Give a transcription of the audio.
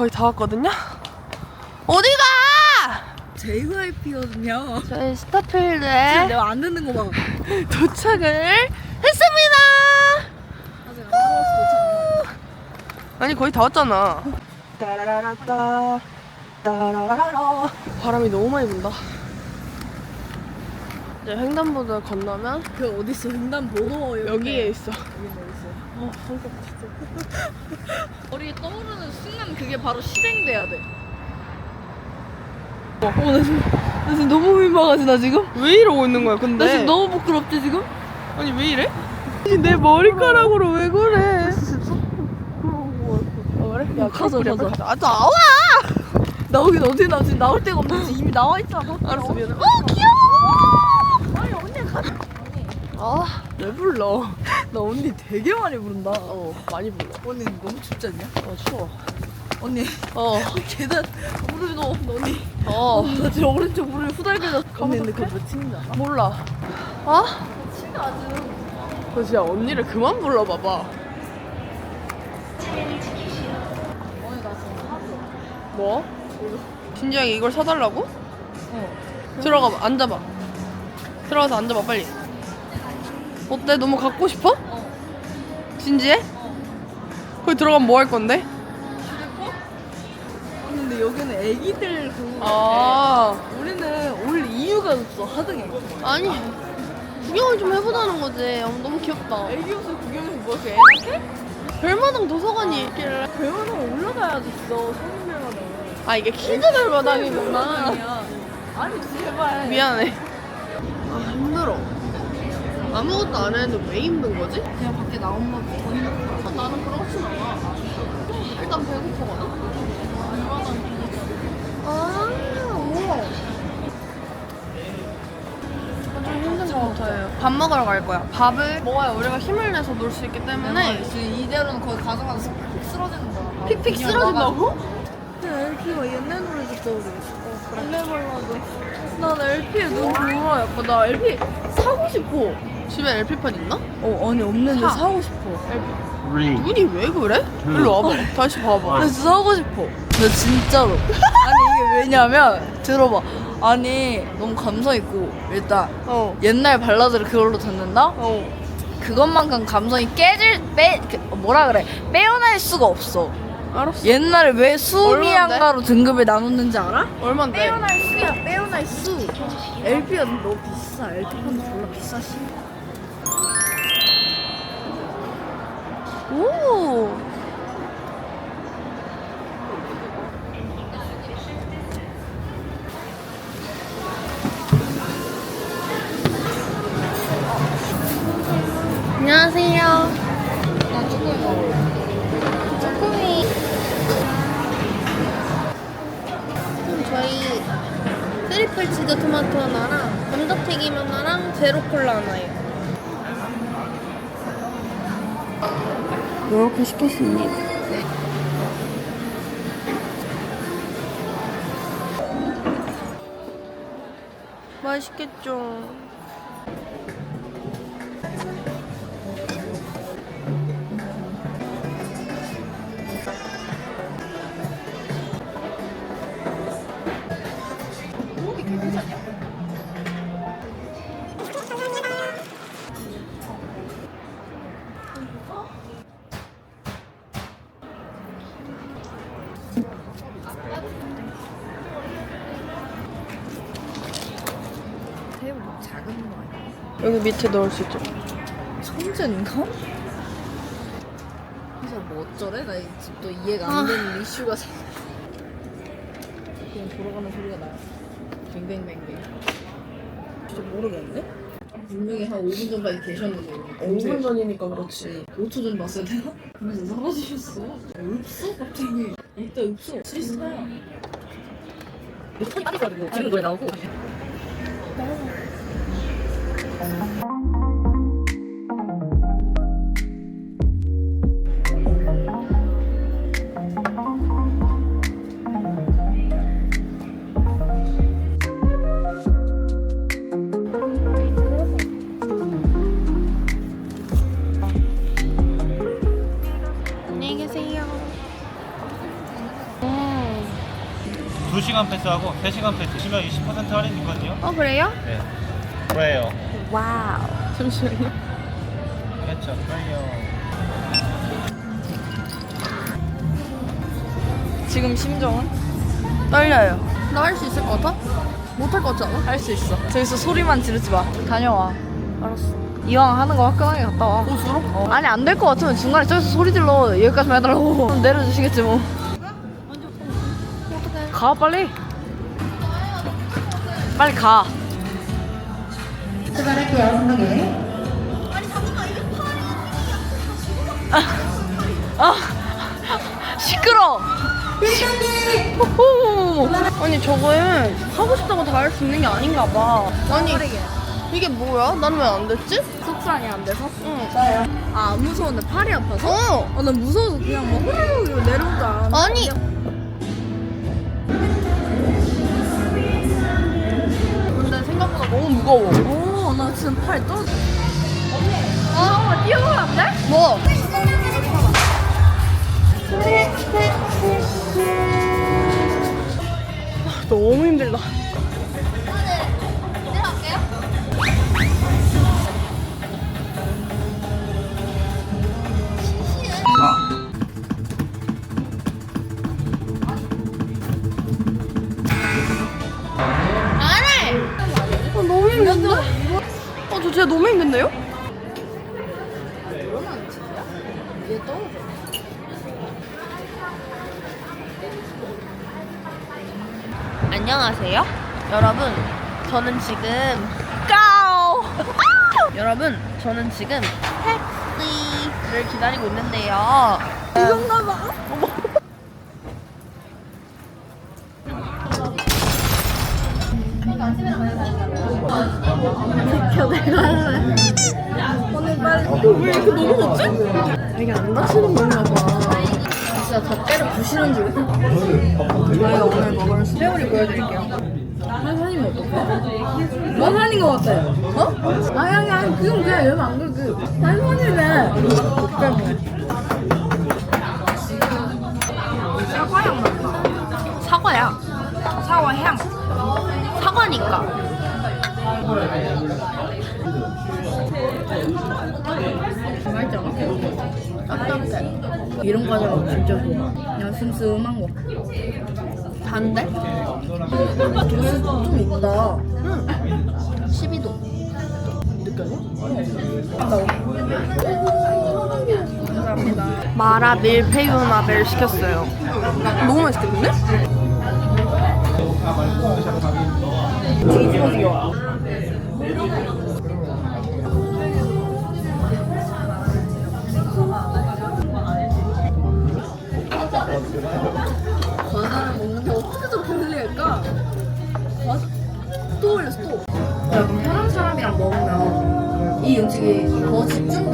거의 다 왔거든요. 어디가? JYP거든요. 저희 스타필드에 내가 안 듣는 거 봐. 도착을 했습니다. 아직 안. 아니 거의 다 왔잖아. 따라라라따 따라라라 바람이 너무 많이 분다. 이제 횡단보도 건너면 그 어디 있어? 횡단보도 여기에 있어. 어, 성격 진짜. 머리에 떠오르는 순간 그게 바로 실행돼야 돼. 어, 나 지금, 나 지금 너무 민망하지, 나 지금? 왜 이러고 있는 거야 근데? 나 지금 너무 부끄럽지, 지금? 아니 왜 이래? 아니, 내 머리카락으로 왜 그래? 어, 그래? 야 가자, 가자. 아 나와! 나오긴 어디 나 지금 나올 데가 없는지 이미 나와 있잖아. 알았어 미안해. 어, 귀여워! 아니, 언니 가. 아 왜 불러? 나 언니 되게 많이 부른다. 어 많이 불러. 언니 너무 춥지 않냐? 어 추워. 언니 어 계단 무릎이 너무 아픈데 언니 어. 나 지금 오른쪽 무릎이 후달겨졌어 언니 근데 그거 몇 층인지 알아? 몰라. 아? 층이 아주 너 진짜 언니를 그만 불러봐봐. 언니 나 지금 뭐? 진지하게 이걸 사달라고? 어 들어가 봐 앉아봐. 들어가서 앉아봐 빨리. 어때? 너무 갖고 싶어? 어. 진지해? 거기 들어가면 뭐 할 건데? 근데 여기는 애기들 그거 아 우리는 올 이유가 없어 하등에 아니 구경을 좀 해보자는 거지. 어, 너무 귀엽다. 애기 옷을 구경해서 뭐 이렇게 애낙해? 별마당 도서관이 있길래. 배우는 올라가야지 있어 성인 배우는 아 이게 키즈 별마당이구나. 아니 제발 미안해. 아 힘들어. 아무것도 안 했는데 왜 힘든 거지? 그냥 밖에 나온 거 보이는 거 아, 나는 그렇진 않아. 일단 배고프거든. 아, 우와. 좀 힘든 것 같아요. 밥 먹으러 갈 거야. 밥을 먹어야 우리가 힘을 내서 놀 수 있기 때문에 지금 이대로는 거기 가져가서 픽픽 쓰러지는 거야 픽픽 쓰러진다고? LP가 옛날 노래 듣다 그래 원래 발라드. 난 LP에 눈 돌아. 약간 나 LP 사고 싶어. 집에 LP판 있나? 어 아니 없는데 사. 사고 싶어 눈이 왜 그래? 일로 와봐. 다시 봐봐. 나 진짜 사고 싶어 나 진짜로 아니 이게 왜냐면 들어봐 아니 너무 감성 있고 일단 어. 옛날 발라드를 그걸로 듣는다? 어. 그것만큼 감성이 깨질 빼 그, 뭐라 그래 빼어날 수가 없어 알았어. 옛날에 왜? 수미양가로 등급을 나눴는지 알아? 얼만데? 빼어날 수야 빼어날 수 LP가 너무 비싸 LP판도 졸라 비싸 씨 오. 트리플 치즈 토마토 하나랑 감자튀김 하나랑 제로 콜라 하나요. 이렇게 시켰습니다 맛있겠죠. 여기 밑에 넣을 수 있죠. 천재인가? 그래서 뭐 어쩌래? 나 집도 이해가 아. 안 되는 이슈가 생- 그냥 돌아가는 소리가 나요 뱅뱅뱅뱅 진짜 모르겠는데? 분명히 한 5분 전까지 계셨는데 5분 전이니까 그렇지. 5초 전 봤어야 되나? 그래서 사라지셨어 없어 갑자기 일단 없어 실수야 손이 빠져가지고 지금 노래 나오고. 음, 2시간 패스하고 3시간 패스 주시면 20% 할인 있거든요. 어 그래요? 네. 그래요. 와우. 잠시만요. 그렇죠. 그래요. 지금 심정은? 떨려요. 나 할 수 있을 것 같아? 못할 것 같지 않아? 할 수 있어. 저기서 소리만 지르지 마. 다녀와. 알았어. 이왕 하는 거 화끈하게 갔다 와. 고수로? 어. 아니 안 될 것 같으면 중간에 저기서 소리 질러 여기까지만 해달라고 그럼 내려주시겠지 뭐. 가 빨리. 빨리 가. 출발할게요, 선생님. 아 시끄러. 어머머머. 아니 저거는 하고 싶다고 다 할 수 있는 게 아닌가 봐. 아니 이게 뭐야? 난 왜 안 됐지? 속상이 안 돼서? 응. 아안 무서운데 팔이 아파서? 어. 어, 난 무서워서 그냥 막 후루룩 이러고 내려온 줄 알았는데. 아니. 근데 생각보다 너무 무거워. 지금 팔 떨어져. 아, 뛰어가면 안 돼? 뭐? 너무 힘들다. 저 진짜 너무 힘든데요? 안녕하세요. 여러분, 저는 지금 까오! 여러분, 저는 지금 택시를 기다리고 있는데요. 이건가 봐. 왜 이렇게 넘어갔지? 이게 안 다치는 건가 봐. 진짜 덮개를 부시는 줄. 저희가 오늘 먹을 스테오리 보여드릴게요. 한산이면 어떡해? 뭐 한산인 것 같아요? 어? 아니 아니 아니 그건 그냥 이러면 안 그래 그 한산이네. 사과향 난다. 사과야. 사과향. 사과니까. 맛있지 않아? 딱딱해. 이런 과자가 진짜 좋아. 그냥 슴슴한 거. 단데? 도수 좀 있다. 응. 12도. 느껴져? 감사합니다. 마라 밀푀유나베를 시켰어요. 너무 맛있겠는데? 뒤집어지겨. 과 먹으면 이 음식이 더 집중